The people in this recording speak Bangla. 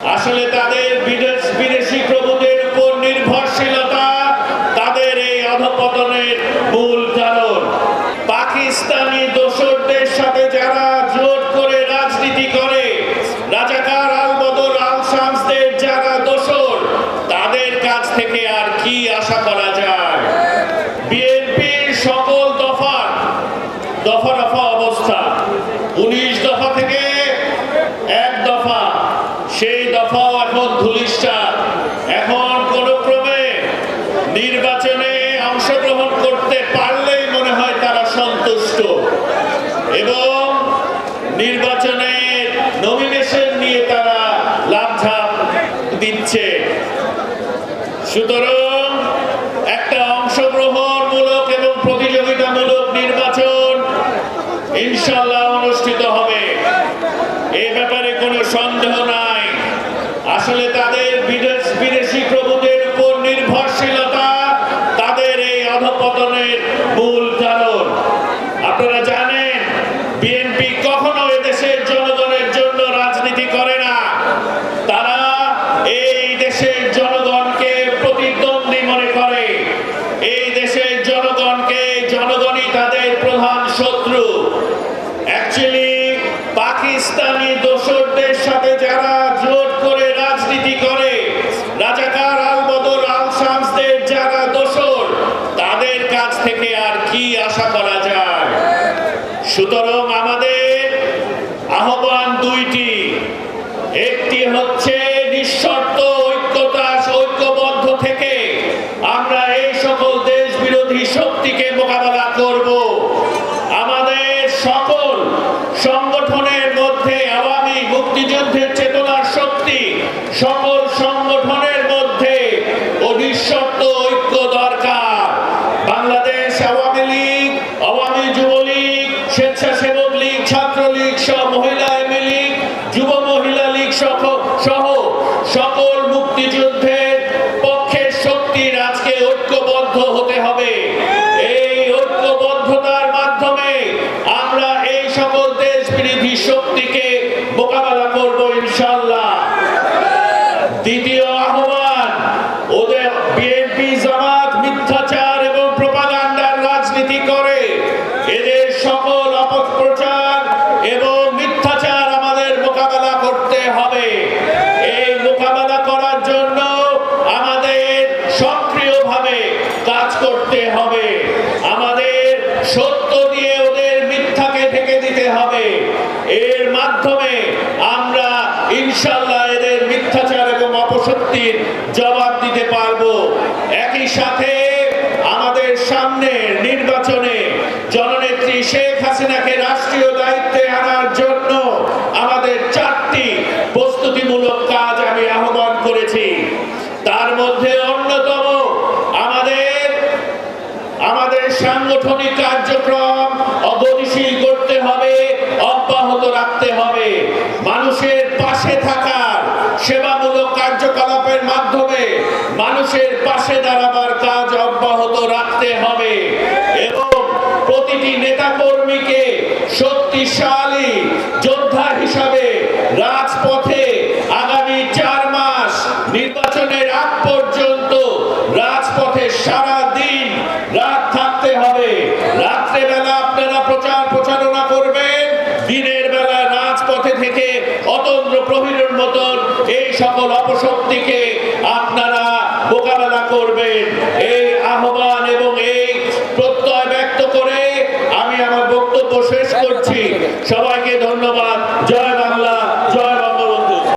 আসলে তাদের বিদেশ বিদেশি প্রভুদের উপর নির্ভরশীলতা তাদের এই অধপতনের মূল কারণ। পাকিস্তানি দোসরদের সাথে যারা জোট করে রাজনীতি করে, রাজাকার আল বদর আল শামসদের যারা দোসর, তাদের কাছ থেকে আর কি আশা করা যায়? বিএনপির সকল দফা দফা রফা অবস্থা উনিশ দফা থেকে এক দফা সেই দফাও ধুলিষ্ঠা এখন নির্বাচনে অংশগ্রহণ করতে পারলেই মনে হয় তারা সন্তুষ্ট। এবং নির্বাচনে নমিনেশন নিয়ে তারা লাভঝাপ দিচ্ছে। সুতরাং প্রতিযোগিতামূলক নির্বাচন ইনশাল্লাহ অনুষ্ঠিত হবে। এ ব্যাপারে কোনো সন্দেহ নাই আসলে তাদের বিদেশ, বিদেশি প্রভুদের উপর নির্ভরশীলতা তাদের এই অধপতনের মূল কারণ আপনারা জানেন, বিএনপি কখনো এদেশের জনগণের জন্য রাজনীতি করে না। তারা এই দেশের জনগণকে প্রতিদ্বন্দ্বী মনে করে। এই দেশের জনগণকে, জনগণই তাদের প্রধান শত্রু। অ্যাকচুয়ালি পাকিস্তানি দোসরদের সাথে যারা জোট করে রাজনীতি করে রাজাকার আল বদর আল শামসদের যারা দোসর তাদের কাছ থেকে আর কি আশা করা যায় সুতরাং আমাদের আহ্বান দুইটি। একটি হচ্ছে আহ্বান। ওদের বিএনপি জামাত মিথ্যাচার এবং প্রপাগান্ডার রাজনীতি করে। এদের সকল অপপ্রচার এবং মিথ্যাচার আমাদের মোকাবেলা করতে হবে। এই মোকাবেলা করার জন্য আমাদের সক্রিয়ভাবে কাজ করতে হবে। আমাদের সত্য দিয়ে ওদের মিথ্যাকে ঢেকে দিতে হবে। এর মাধ্যমে আমরা ইনশাল্লাহ এদের মিথ্যাচার এবং অপশক্তির জবাব দিতে পারব একই সাথে আমাদের সামনে নির্বাচনে জননেত্রী শেখ হাসিনাকে রাষ্ট্রীয় দায়িত্বে আনার জন্য আমাদের চারটি প্রস্তুতিমূলক কাজ আমি আহ্বান করেছি। তার মধ্যে অন্যতম আমাদের আমাদের সাংগঠনিক কার্যক্রম অগতিশীল করতে হবে, অব্যাহত রাখতে হবে। মানুষের পাশে থাকার সেবামূলক কার্যকলাপের মাধ্যমে মানুষের পাশে দাঁড়াবার কাজ অব্যাহত রাখতে হবে। এবং প্রতিটি নেতাকর্মীকে শক্তিশালী যোদ্ধা হিসাবে রাজপথে আগামী চার মাস নির্বাচনের আগ পর্যন্ত রাজপথে সারা দিন রাত থাকতে হবে। রাত্রে বেলা আপনারা প্রচার প্রচারণা করবেন। দিনের বেলা রাজপথে থেকে অতন্ত্র প্রহরীর মতন এই সকল অপশক্তিকে আপনারা মোকাবেলা করবেন। এই